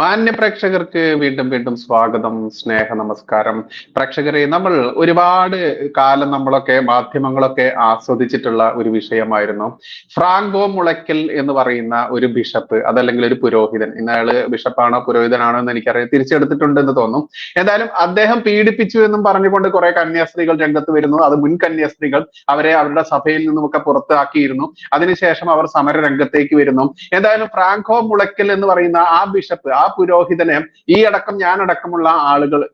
മാന്യ പ്രേക്ഷകർക്ക് വീണ്ടും വീണ്ടും സ്വാഗതം സ്നേഹ നമസ്കാരം. പ്രേക്ഷകരെ നമ്മൾ ഒരുപാട് കാലം നമ്മളൊക്കെ മാധ്യമങ്ങളൊക്കെ ആസ്വദിച്ചിട്ടുള്ള ഒരു വിഷയമായിരുന്നു. ഫ്രാങ്കോ മുളയ്ക്കൽ എന്ന് പറയുന്ന ഒരു ബിഷപ്പ് അതല്ലെങ്കിൽ ഒരു പുരോഹിതൻ. ഇന്നയാൾ ബിഷപ്പാണോ പുരോഹിതനാണോ എന്ന് എനിക്കറിയാം. തിരിച്ചെടുത്തിട്ടുണ്ട് എന്ന് തോന്നും. എന്തായാലും അദ്ദേഹം പീഡിപ്പിച്ചു എന്നും പറഞ്ഞുകൊണ്ട് കുറെ കന്യാസ്ത്രീകൾ രംഗത്ത് വരുന്നു. അത് മുൻ കന്യാസ്ത്രീകൾ അവരെ അവരുടെ സഭയിൽ നിന്നുമൊക്കെ പുറത്താക്കിയിരുന്നു. അതിനുശേഷം അവർ സമര രംഗത്തേക്ക് വരുന്നു. എന്തായാലും ഫ്രാങ്കോ മുളയ്ക്കൽ എന്ന് പറയുന്ന ആ ബിഷപ്പ് ആ പുരോഹിതനെ ഈ അടക്കം ഞാൻ അടക്കമുള്ള ആളുകൾ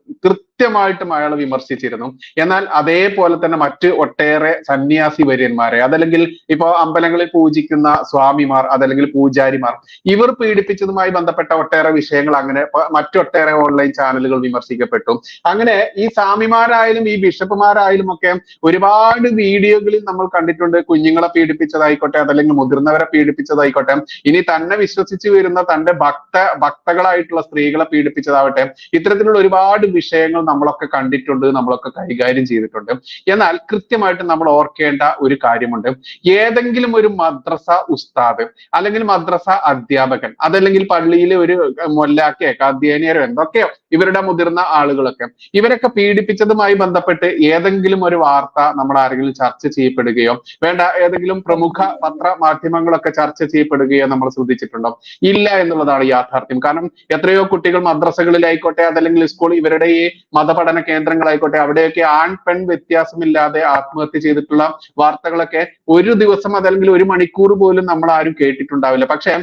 കൃത്യമായിട്ടും അയാൾ വിമർശിച്ചിരുന്നു. എന്നാൽ അതേപോലെ തന്നെ മറ്റ് ഒട്ടേറെ സന്യാസി വര്യന്മാരെ അതല്ലെങ്കിൽ ഇപ്പോ അമ്പലങ്ങളിൽ പൂജിക്കുന്ന സ്വാമിമാർ അതല്ലെങ്കിൽ പൂജാരിമാർ ഇവർ പീഡിപ്പിച്ചതുമായി ബന്ധപ്പെട്ട ഒട്ടേറെ വിഷയങ്ങൾ അങ്ങനെ മറ്റൊട്ടേറെ ഓൺലൈൻ ചാനലുകൾ വിമർശിക്കപ്പെട്ടു. അങ്ങനെ ഈ സ്വാമിമാരായാലും ഈ ബിഷപ്പുമാരായാലും ഒക്കെ ഒരുപാട് വീഡിയോകളിൽ നമ്മൾ കണ്ടിട്ടുണ്ട്. കുഞ്ഞുങ്ങളെ പീഡിപ്പിച്ചതായിക്കോട്ടെ അതല്ലെങ്കിൽ മുതിർന്നവരെ പീഡിപ്പിച്ചതായിക്കോട്ടെ. ഇനി തന്നെ വിശ്വസിച്ച് വരുന്ന തന്റെ ഭക്ത ഭക്തകളായിട്ടുള്ള സ്ത്രീകളെ പീഡിപ്പിച്ചതാവട്ടെ. ഇത്തരത്തിലുള്ള ഒരുപാട് വിഷയങ്ങൾ നമ്മളൊക്കെ കണ്ടിട്ടുണ്ട് നമ്മളൊക്കെ കൈകാര്യം ചെയ്തിട്ടുണ്ട്. എന്നാൽ കൃത്യമായിട്ട് നമ്മൾ ഓർക്കേണ്ട ഒരു കാര്യമുണ്ട്. ഏതെങ്കിലും ഒരു മദ്രസ ഉസ്താദ് അല്ലെങ്കിൽ മദ്രസ അധ്യാപകൻ അതല്ലെങ്കിൽ പള്ളിയിലെ ഒരു മൊല്ലാക്കയോ കാദ്യാനിയരോ എന്തൊക്കെയോ ഇവരുടെ മുതിർന്ന ആളുകളൊക്കെ ഇവരൊക്കെ പീഡിപ്പിച്ചതുമായി ബന്ധപ്പെട്ട് ഏതെങ്കിലും ഒരു വാർത്ത നമ്മൾ ആരെങ്കിലും ചർച്ച ചെയ്യപ്പെടുകയോ വേണ്ട ഏതെങ്കിലും പ്രമുഖ പത്ര മാധ്യമങ്ങളൊക്കെ ചർച്ച ചെയ്യപ്പെടുകയോ നമ്മൾ ശ്രദ്ധിച്ചിട്ടുണ്ടോ? ഇല്ല എന്നുള്ളതാണ് യാഥാർത്ഥ്യം. കാരണം എത്രയോ കുട്ടികൾ മദ്രസകളിലായിക്കോട്ടെ അതല്ലെങ്കിൽ സ്കൂൾ ഇവരുടെ ഈ മതപഠന കേന്ദ്രങ്ങളായിക്കോട്ടെ അവിടെയൊക്കെ ആൺ പെൺ വ്യത്യാസമില്ലാതെ ആത്മഹത്യ ചെയ്തിട്ടുള്ള വാർത്തകളൊക്കെ ഒരു ദിവസം അതല്ലെങ്കിൽ ഒരു മണിക്കൂർ പോലും നമ്മൾ ആരും കേട്ടിട്ടുണ്ടാവില്ല. പക്ഷെ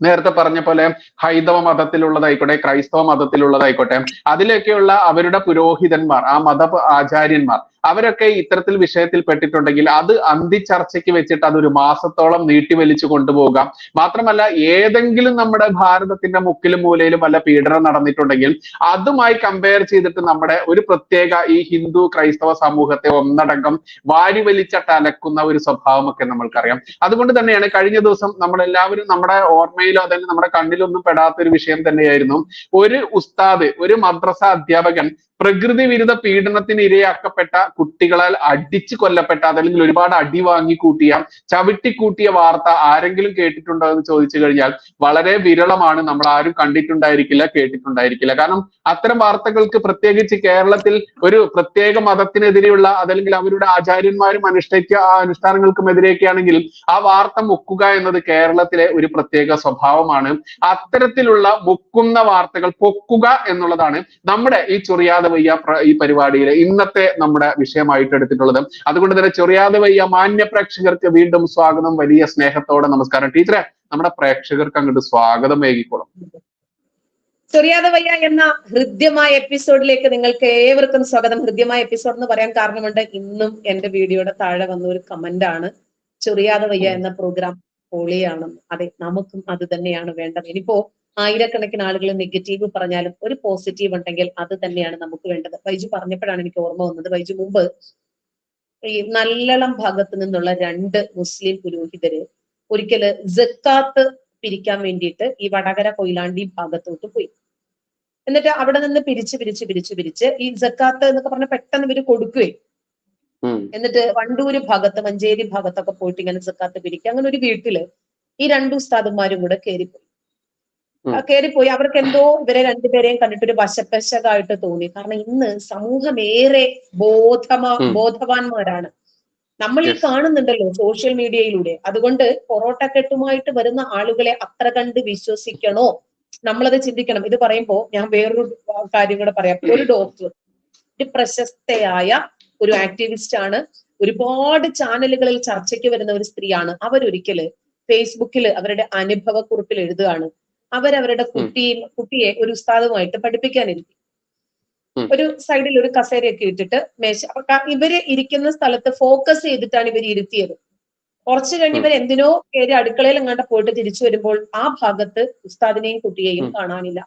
നേരത്തെ പറഞ്ഞ പോലെ ഹൈന്ദവ മതത്തിലുള്ളതായിക്കോട്ടെ ക്രൈസ്തവ മതത്തിലുള്ളതായിക്കോട്ടെ അതിലൊക്കെയുള്ള അവരുടെ പുരോഹിതന്മാർ ആ മത ആചാര്യന്മാർ അവരൊക്കെ ഇത്തരത്തിൽ വിഷയത്തിൽ പെട്ടിട്ടുണ്ടെങ്കിൽ അത് അന്തിച്ചർച്ചയ്ക്ക് വെച്ചിട്ട് അതൊരു മാസത്തോളം നീട്ടി വലിച്ചു കൊണ്ടുപോകാം. മാത്രമല്ല ഏതെങ്കിലും നമ്മുടെ ഭാരതത്തിന്റെ മുക്കിലും മൂലയിലും വല്ല പീഡനം നടന്നിട്ടുണ്ടെങ്കിൽ അതുമായി കമ്പയർ ചെയ്തിട്ട് നമ്മുടെ ഒരു പ്രത്യേക ഈ ഹിന്ദു ക്രൈസ്തവ സമൂഹത്തെ ഒന്നടങ്കം വാരി വലിച്ചിട്ട് അലക്കുന്ന ഒരു സ്വഭാവമൊക്കെ നമ്മൾക്കറിയാം. അതുകൊണ്ട് തന്നെയാണ് കഴിഞ്ഞ ദിവസം നമ്മളെല്ലാവരും നമ്മുടെ ഓർമ്മയിലോ അല്ലെങ്കിൽ നമ്മുടെ കണ്ണിലൊന്നും പെടാത്ത ഒരു വിഷയം തന്നെയായിരുന്നു. ഒരു ഉസ്താദ് ഒരു മദ്രസ അധ്യാപകൻ പ്രകൃതി വിരുദ്ധ പീഡനത്തിന് ഇരയാക്കപ്പെട്ട കുട്ടികളാൽ അടിച്ചു കൊല്ലപ്പെട്ട അതല്ലെങ്കിൽ ഒരുപാട് അടി വാങ്ങി കൂട്ടിയ ചവിട്ടിക്കൂട്ടിയ വാർത്ത ആരെങ്കിലും കേട്ടിട്ടുണ്ടോ എന്ന് ചോദിച്ചു കഴിഞ്ഞാൽ വളരെ വിരളമാണ്. നമ്മൾ ആരും കണ്ടിട്ടുണ്ടായിരിക്കില്ല കേട്ടിട്ടുണ്ടായിരിക്കില്ല. കാരണം അത്തരം വാർത്തകൾക്ക് പ്രത്യേകിച്ച് കേരളത്തിൽ ഒരു പ്രത്യേക മതത്തിനെതിരെയുള്ള അതല്ലെങ്കിൽ അവരുടെ ആചാര്യന്മാരും അനുഷ്ഠിക്ക അനുഷ്ഠാനങ്ങൾക്കും എതിരെയൊക്കെയാണെങ്കിൽ ആ വാർത്ത മുക്കുക എന്നത് കേരളത്തിലെ ഒരു പ്രത്യേക സ്വഭാവമാണ്. അത്തരത്തിലുള്ള മുക്കുന്ന വാർത്തകൾ പൊക്കുക എന്നുള്ളതാണ് നമ്മുടെ ഈ ചൊറിയാതെ വയ്യ ഈ പരിപാടിയിലെ ഇന്നത്തെ നമ്മുടെ വിഷയമായിട്ട് എടുത്തിട്ടുള്ളത്. അതുകൊണ്ട് തന്നെ ചൊറിയാതെ വയ്യ മാന്യ പ്രേക്ഷകർക്ക് വീണ്ടും സ്വാഗതം. വലിയ സ്നേഹത്തോടെ നമസ്കാരം. ടീച്ചറെ നമ്മുടെ പ്രേക്ഷകർക്ക് അങ്ങോട്ട് സ്വാഗതം വൈകിക്കോളും. ചൊറിയാതെ വയ്യ എന്ന ഹൃദ്യമായ എപ്പിസോഡിലേക്ക് നിങ്ങൾക്ക് ഏവർക്കും സ്വാഗതം. ഹൃദ്യമായ എപ്പിസോഡ് എന്ന് പറയാൻ കാരണമുണ്ട് ഇന്നും എന്റെ വീഡിയോയുടെ താഴെ വന്ന ഒരു കമന്റ് ആണ് ചൊറിയാതെ വയ്യ എന്ന പ്രോഗ്രാം പൊളിയാണ്. അതെ നമുക്കും അത് തന്നെയാണ് വേണ്ടത്. ഇനിയിപ്പോ ആയിരക്കണക്കിന് ആളുകൾ നെഗറ്റീവ് പറഞ്ഞാലും ഒരു പോസിറ്റീവ് ഉണ്ടെങ്കിൽ അത് തന്നെയാണ് നമുക്ക് വേണ്ടത്. വൈജു പറഞ്ഞപ്പോഴാണ് എനിക്ക് ഓർമ്മ വന്നത്. വൈജു മുമ്പ് ഈ നല്ലളം ഭാഗത്ത് നിന്നുള്ള രണ്ട് മുസ്ലിം പുരോഹിതര് ഒരിക്കൽ ജക്കാത്ത് പിരിക്കാൻ വേണ്ടിയിട്ട് ഈ വടകര കൊയിലാണ്ടി ഭാഗത്തോട്ട് പോയി. എന്നിട്ട് അവിടെ നിന്ന് പിരിച്ച് പിരിച്ച് പിരിച്ച് പിരിച്ച് ഈ ജക്കാത്ത് എന്നൊക്കെ പറഞ്ഞ പെട്ടെന്ന് ഇവർ കൊടുക്കുകയും. എന്നിട്ട് വണ്ടൂര് ഭാഗത്ത് മഞ്ചേരി ഭാഗത്തൊക്കെ പോയിട്ട് ഇങ്ങനെ സക്കാത്ത് പിരിക്കുക അങ്ങനെ ഒരു വീട്ടിൽ ഈ രണ്ടു ഉസ്താദന്മാരും കൂടെ കയറിപ്പോയി കയറിപ്പോയി അവർക്ക് എന്തോ ഇവരെ രണ്ടുപേരെയും കണ്ടിട്ട് ഒരു വശപ്പശകായിട്ട് തോന്നി. കാരണം ഇന്ന് സമൂഹം ഏറെ ബോധമാ. ബോധവാന്മാരാണ്. നമ്മൾ ഈ കാണുന്നുണ്ടല്ലോ സോഷ്യൽ മീഡിയയിലൂടെ. അതുകൊണ്ട് പൊറോട്ട കെട്ടുമായിട്ട് വരുന്ന ആളുകളെ അത്ര കണ്ട് വിശ്വസിക്കണോ? നമ്മളത് ചിന്തിക്കണം. ഇത് പറയുമ്പോ ഞാൻ വേറൊരു കാര്യം കൂടെ പറയാം. ഒരു ഡോക്ടർ ഒരു പ്രശസ്തയായ ഒരു ആക്ടിവിസ്റ്റ് ആണ്. ഒരുപാട് ചാനലുകളിൽ ചർച്ചയ്ക്ക് വരുന്ന ഒരു സ്ത്രീയാണ്. അവരൊരിക്കൽ ഫേസ്ബുക്കിൽ അവരുടെ അനുഭവ കുറിപ്പിൽ എഴുതുകയാണ്. അവരവരുടെ കുട്ടിയും കുട്ടിയെ ഒരു ഉസ്താദുമായിട്ട് പഠിപ്പിക്കാനിരുത്തി ഉം. ഒരു സൈഡിൽ ഒരു കസേരയൊക്കെ ഇട്ടിട്ട് മേശ ഇവർ ഇരിക്കുന്ന സ്ഥലത്ത് ഫോക്കസ് ചെയ്തിട്ടാണ് ഇവർ ഇരുത്തിയത്. കുറച്ചു കഴിഞ്ഞ് ഇവർ എന്തിനോ കയറി അടുക്കളയിൽ എങ്ങാണ്ട് പോയിട്ട് തിരിച്ചു വരുമ്പോൾ ആ ഭാഗത്ത് ഉസ്താദിനെയും കുട്ടിയെയും കാണാനില്ല.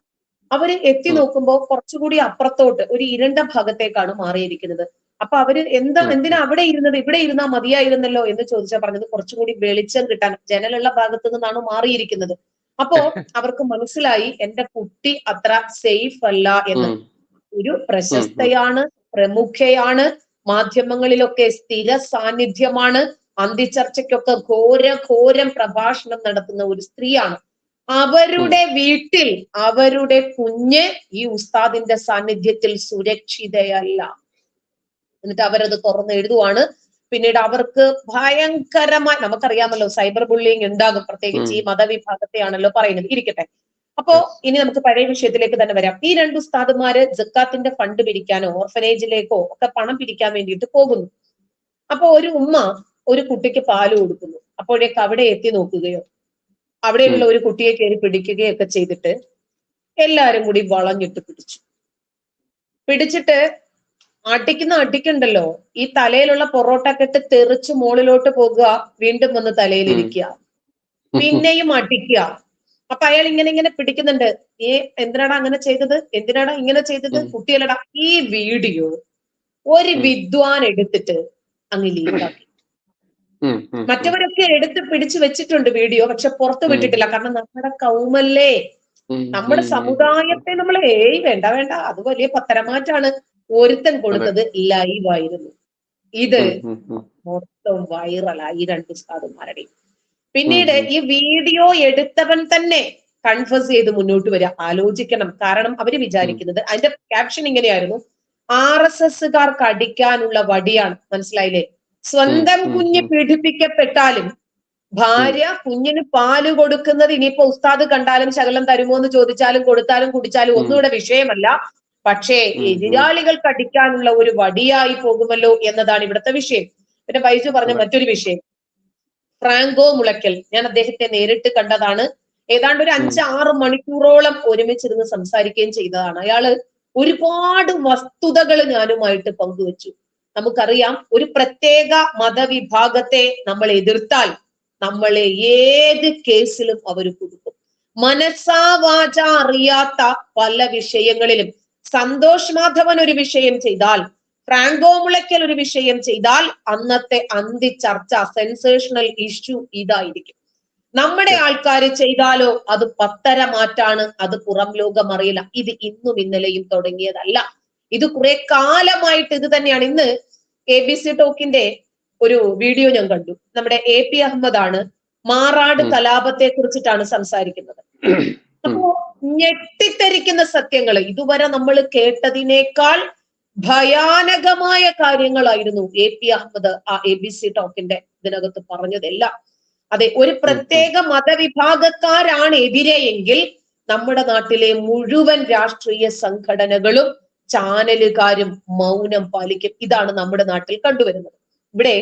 അവർ എത്തി നോക്കുമ്പോൾ കുറച്ചുകൂടി അപ്പുറത്തോട്ട് ഒരു ഇരുണ്ട ഭാഗത്തേക്കാണ് മാറിയിരിക്കുന്നത്. അപ്പൊ അവർ എന്താ എന്തിനാ അവിടെ ഇരുന്നത്? ഇവിടെ ഇരുന്നാ മതിയായിരുന്നല്ലോ എന്ന് ചോദിച്ചാൽ പറഞ്ഞത് കുറച്ചുകൂടി വെളിച്ചം കിട്ടാൻ ജനലുള്ള ഭാഗത്ത് നിന്നാണ് മാറിയിരിക്കുന്നത്. അപ്പോ അവർക്ക് മനസ്സിലായി എന്റെ കുട്ടി അത്ര സേഫ് അല്ല എന്ന്. ഒരു പ്രശസ്തയാണ് പ്രമുഖയാണ് മാധ്യമങ്ങളിലൊക്കെ സ്ഥിര സാന്നിധ്യമാണ് അന്തിച്ചർച്ചയ്ക്കൊക്കെ ഘോര ഘോരം പ്രഭാഷണം നടത്തുന്ന ഒരു സ്ത്രീയാണ്. അവരുടെ വീട്ടിൽ അവരുടെ കുഞ്ഞ് ഈ ഉസ്താദിന്റെ സാന്നിധ്യത്തിൽ സുരക്ഷിതയല്ല. എന്നിട്ട് അവരത് തുറന്ന് എഴുതുവാണ്. പിന്നീട് അവർക്ക് ഭയങ്കരമായി നമുക്കറിയാമല്ലോ സൈബർ ബുള്ളിങ് ഉണ്ടാകും പ്രത്യേകിച്ച് ഈ മതവിഭാഗത്തെയാണല്ലോ പറയുന്നത്. ഇരിക്കട്ടെ. അപ്പോ ഇനി നമുക്ക് പഴയ വിഷയത്തിലേക്ക് തന്നെ വരാം. ഈ രണ്ട് ഉസ്താദുമാര് ജക്കാത്തിന്റെ ഫണ്ട് പിരിക്കാനോ ഓർഫനേജിലേക്കോ ഒക്കെ പണം പിരിക്കാൻ വേണ്ടിയിട്ട് പോകുന്നു. അപ്പൊ ഒരു ഉമ്മ ഒരു കുട്ടിക്ക് പാൽ കൊടുക്കുന്നു. അപ്പോഴേക്ക് അവിടെ എത്തി നോക്കുകയോ അവിടെയുള്ള ഒരു കുട്ടിയെ കയറി പിടിക്കുകയോ ഒക്കെ ചെയ്തിട്ട് എല്ലാരും കൂടി വളഞ്ഞിട്ട് പിടിച്ചു. പിടിച്ചിട്ട് അടിക്കുന്ന അടിക്കുണ്ടല്ലോ. ഈ തലയിലുള്ള പൊറോട്ടക്കെട്ട് തെറിച്ച് മുകളിലോട്ട് പോകുക വീണ്ടും വന്ന് തലയിലിരിക്കുക. പിന്നെയും അടിക്കുക. അപ്പൊ അയാൾ ഇങ്ങനെ ഇങ്ങനെ പിടിക്കുന്നുണ്ട്. ഏ എന്തിനാടാ അങ്ങനെ ചെയ്തത്? എന്തിനാടാ ഇങ്ങനെ ചെയ്തത്? കുട്ടികളടാ കുട്ടിയല്ലടാ. ഈ വീഡിയോ ഒരു വിദ്വാൻ എടുത്തിട്ട് അങ്ങ് ലീവാക്കി മറ്റവരൊക്കെ എടുത്ത് പിടിച്ചു വെച്ചിട്ടുണ്ട് വീഡിയോ പക്ഷെ പുറത്തു വിട്ടിട്ടില്ല. കാരണം നമ്മുടെ കൗമല്ലേ. നമ്മുടെ സമുദായത്തെ നമ്മൾ ഏയ് വേണ്ട വേണ്ട. അത് വലിയ പത്തരമാറ്റാണ്. ഒരുത്തൻ കൊടുത്തത് ലൈവ് ആയിരുന്നു. ഇത്. മൊത്തം വൈറലായി ഈ രണ്ട് സാധുമാരുടെയും പിന്നീട് ഈ വീഡിയോ എടുത്തവൻ തന്നെ കൺഫേസ് ചെയ്ത് മുന്നോട്ട് വരിക. ആലോചിക്കണം. കാരണം അവർ വിചാരിക്കുന്നത് അതിന്റെ ക്യാപ്ഷൻ ഇങ്ങനെയായിരുന്നു. ആർ എസ് എസ്സുകാർക്ക് അടിക്കാനുള്ള വടിയാണ്. മനസ്സിലായില്ലേ? സ്വന്തം കുഞ്ഞ് പീഡിപ്പിക്കപ്പെട്ടാലും ഭാര്യ കുഞ്ഞിന് പാൽ കൊടുക്കുന്നത് ഇനിയിപ്പോ ഉസ്താദ് കണ്ടാലും ശകലം തരുമോ എന്ന് ചോദിച്ചാലും കൊടുത്താലും കുടിച്ചാലും ഒന്നുകൂടെ ഒന്നും ഇവിടെ വിഷയമല്ല. പക്ഷേ എതിരാളികൾ കടിക്കാനുള്ള എതിരാളികൾക്ക് അടിക്കാനുള്ള ഒരു വടിയായി പോകുമല്ലോ എന്നതാണ് ഇവിടുത്തെ വിഷയം. പിന്നെ ബൈജു പറഞ്ഞ മറ്റൊരു വിഷയം. ഫ്രാങ്കോ മുളയ്ക്കൽ. ഞാൻ അദ്ദേഹത്തെ നേരിട്ട് കണ്ടതാണ്. ഏതാണ്ട് ഒരു അഞ്ച് ആറ് മണിക്കൂറോളം ഒരുമിച്ചിരുന്ന് സംസാരിക്കുകയും ചെയ്തതാണ്. അയാൾ ഒരുപാട് വസ്തുതകൾ ഞാനുമായിട്ട് പങ്കുവച്ചു. നമുക്കറിയാം ഒരു പ്രത്യേക മതവിഭാഗത്തെ നമ്മൾ എതിർത്താൽ നമ്മളെ ഏത് കേസിലും അവർ കൊടുക്കും. മനസ്സാവാച അറിയാത്ത പല വിഷയങ്ങളിലും സന്തോഷ് മാധവൻ ഒരു വിഷയം ചെയ്താൽ ഫ്രാങ്കോ മുളയ്ക്കൽ ഒരു വിഷയം ചെയ്താൽ അന്നത്തെ അന്തി ചർച്ച സെൻസേഷണൽ ഇഷ്യൂ ഇതായിരിക്കും. നമ്മുടെ ആൾക്കാർ ചെയ്താലോ അത് പത്തര മാറ്റാണ് അത് പുറം ലോകം അറിയില്ല. ഇത് ഇന്നും ഇന്നലെയും തുടങ്ങിയതല്ല. ഇത് കുറെ കാലമായിട്ട് ഇത് തന്നെയാണ്. ഇന്ന് എ ബി സി ടോക്കിന്റെ ഒരു വീഡിയോ ഞാൻ കണ്ടു. നമ്മുടെ എ പി അഹമ്മദ് ആണ് മാറാട് കലാപത്തെ കുറിച്ചിട്ടാണ് സംസാരിക്കുന്നത്. അപ്പോ ഞെട്ടിത്തരിക്കുന്ന സത്യങ്ങൾ ഇതുവരെ നമ്മൾ കേട്ടതിനേക്കാൾ ഭയാനകമായ കാര്യങ്ങളായിരുന്നു എ പി അഹമ്മദ് ആ എ ബി സി ടോക്കിന്റെ ഇതിനകത്ത് പറഞ്ഞതെല്ലാം. അതെ ഒരു പ്രത്യേക മതവിഭാഗക്കാരാണ് എതിരെയെങ്കിൽ നമ്മുടെ നാട്ടിലെ മുഴുവൻ രാഷ്ട്രീയ സംഘടനകളും ചാനലുകാരും മൗനം പാലിക്കും. ഇതാണ് നമ്മുടെ നാട്ടിൽ കണ്ടുവരുന്നത്. ഇവിടെ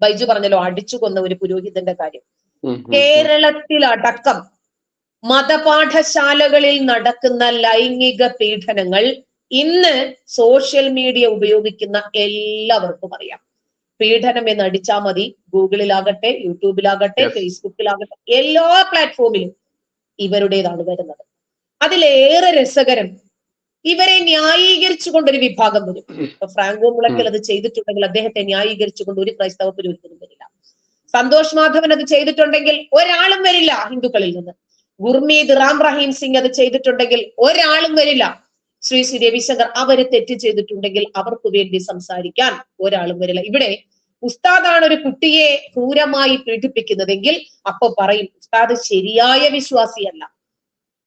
ബൈജു പറഞ്ഞല്ലോ അടിച്ചു കൊന്ന ഒരു പുരോഹിതന്റെ കാര്യം. കേരളത്തിൽ അടക്കം മതപാഠശാലകളിൽ നടക്കുന്ന ലൈംഗിക പീഡനങ്ങൾ ഇന്ന് സോഷ്യൽ മീഡിയ ഉപയോഗിക്കുന്ന എല്ലാവർക്കും അറിയാം. പീഡനം എന്ന് അടിച്ചാൽ മതി. ഗൂഗിളിലാകട്ടെ യൂട്യൂബിലാകട്ടെ. ഫേസ്ബുക്കിലാകട്ടെ എല്ലാ പ്ലാറ്റ്ഫോമിലും ഇവരുടേതാണ് വരുന്നത്. അതിലേറെ രസകരം ഇവരെ ന്യായീകരിച്ചുകൊണ്ട് ഒരു വിഭാഗം വരും. ഇപ്പൊ ഫ്രാങ്കോ മുളയ്ക്കൽ അത് ചെയ്തിട്ടുണ്ടെങ്കിൽ അദ്ദേഹത്തെ ന്യായീകരിച്ചുകൊണ്ട് ഒരു ക്രൈസ്തവ പുരോഹിതനും വരില്ല. സന്തോഷ് മാധവൻ അത് ചെയ്തിട്ടുണ്ടെങ്കിൽ ഒരാളും വരില്ല ഹിന്ദുക്കളിൽ നിന്ന്. ഗുർമീത് റാം റഹീം സിംഗ് അത് ചെയ്തിട്ടുണ്ടെങ്കിൽ ഒരാളും വരില്ല. ശ്രീ ശ്രീ രവിശങ്കർ അവർ തെറ്റ് ചെയ്തിട്ടുണ്ടെങ്കിൽ അവർക്ക് വേണ്ടി സംസാരിക്കാൻ ഒരാളും വരില്ല. ഇവിടെ ഉസ്താദാണ് ഒരു കുട്ടിയെ ക്രൂരമായി പീഡിപ്പിക്കുന്നതെങ്കിൽ അപ്പൊ പറയും ഉസ്താദ് ശരിയായ വിശ്വാസിയല്ല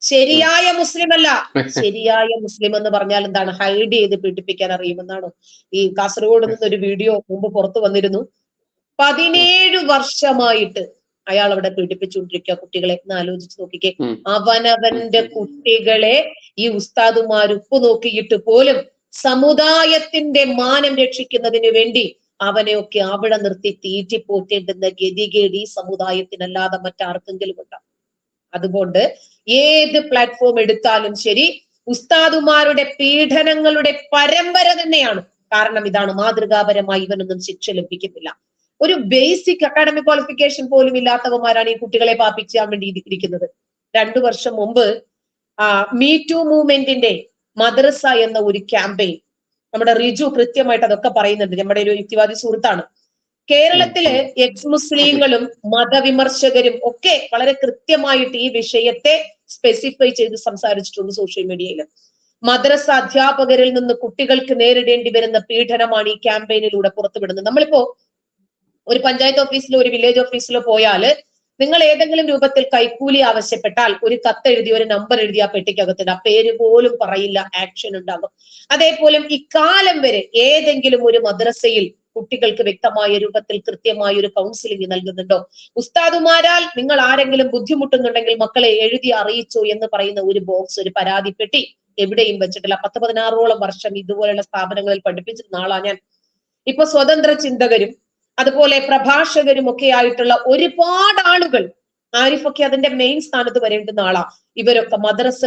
ശരിയായ മുസ്ലിം അല്ല. ശരിയായ മുസ്ലിം എന്ന് പറഞ്ഞാൽ എന്താണ്? ഹൈഡ് ചെയ്ത് പീഡിപ്പിക്കാൻ അറിയുമെന്നാണ്? ഈ കാസർഗോഡ് നിന്നൊരു ഒരു വീഡിയോ മുമ്പ് പുറത്തു വന്നിരുന്നു. പതിനേഴ് വർഷമായിട്ട് അയാൾ അവിടെ പീഡിപ്പിച്ചുകൊണ്ടിരിക്കുക. കുട്ടികളെ എന്ന് ആലോചിച്ച് നോക്കിക്കേ. അവനവന്റെ കുട്ടികളെ ഈ ഉസ്താദുമാർ ഉപ്പു നോക്കിയിട്ട് പോലും സമുദായത്തിന്റെ മാനം രക്ഷിക്കുന്നതിന് വേണ്ടി അവനെയൊക്കെ അവിടെ നിർത്തി തീറ്റി പോറ്റേണ്ടുന്ന ഗതികേട് ഈ സമുദായത്തിനല്ലാതെ മറ്റാർക്കെങ്കിലും ഉണ്ടാവും അതുകൊണ്ട് ഏത് പ്ലാറ്റ്ഫോം എടുത്താലും ശരി ഉസ്താദുമാരുടെ പീഡനങ്ങളുടെ പരമ്പര തന്നെയാണ്. കാരണം ഇതാണ് മാതൃകാപരമായി ഇവനൊന്നും ശിക്ഷ ലഭിക്കുന്നില്ല. ഒരു ബേസിക് അക്കാഡമിക് ക്വാളിഫിക്കേഷൻ പോലും ഇല്ലാത്തവന്മാരാണ് ഈ കുട്ടികളെ പാപ്പിക്കാൻ വേണ്ടി ഇരിക്കുന്നത്. രണ്ടു വർഷം മുമ്പ് മീ ടു മൂവ്മെന്റിന്റെ മദ്രസ എന്ന ഒരു ക്യാമ്പയിൻ നമ്മുടെ റിജു കൃത്യമായിട്ട് അതൊക്കെ പറയുന്നുണ്ട്. നമ്മുടെ ഒരു യുക്തിവാദി സുഹൃത്താണ്. കേരളത്തിലെ എക്സ് മുസ്ലിങ്ങളും മതവിമർശകരും ഒക്കെ വളരെ കൃത്യമായിട്ട് ഈ വിഷയത്തെ സ്പെസിഫൈ ചെയ്ത് സംസാരിച്ചിട്ടുണ്ട് സോഷ്യൽ മീഡിയയിൽ മദ്രസ അധ്യാപകരിൽ നിന്ന് കുട്ടികൾക്ക് നേരിടേണ്ടി വരുന്ന പീഡനമാണ് ഈ ക്യാമ്പയിനിലൂടെ പുറത്തുവിടുന്നത്. നമ്മളിപ്പോ ഒരു പഞ്ചായത്ത് ഓഫീസിലോ ഒരു വില്ലേജ് ഓഫീസിലോ പോയാൽ നിങ്ങൾ ഏതെങ്കിലും രൂപത്തിൽ കൈക്കൂലി ആവശ്യപ്പെട്ടാൽ ഒരു കത്ത് എഴുതി ഒരു നമ്പർ എഴുതി ആ പെട്ടിക്കകത്തിടാം പേര് പോലും പറയില്ല ആക്ഷൻ ഉണ്ടാകും അതേപോലെ ഇക്കാലം വരെ ഏതെങ്കിലും ഒരു മദ്രസയിൽ കുട്ടികൾക്ക് വ്യക്തമായ രൂപത്തിൽ കൃത്യമായ ഒരു കൗൺസിലിംഗ് നൽകുന്നുണ്ടോ? ഉസ്താദുമാരാൽ നിങ്ങൾ ആരെങ്കിലും ബുദ്ധിമുട്ടുന്നുണ്ടെങ്കിൽ മക്കളെ എഴുതി അറിയിച്ചു എന്ന് പറയുന്ന ഒരു ബോക്സ് ഒരു പരാതിപ്പെട്ടി എവിടെയും വെച്ചിട്ടില്ല. പത്ത് പതിനാറോളം വർഷം ഇതുപോലെയുള്ള സ്ഥാപനങ്ങളിൽ പഠിപ്പിച്ചിരുന്ന ആളാ ഞാൻ. ഇപ്പൊ സ്വതന്ത്ര ചിന്തകരും അതുപോലെ പ്രഭാഷകരും ഒക്കെ ആയിട്ടുള്ള ഒരുപാട് ആളുകൾ ആരിഫൊക്കെ അതിന്റെ മെയിൻ സ്ഥാനത്ത് വരേണ്ടുന്ന ആളാ. ഇവരൊക്കെ മദ്രസ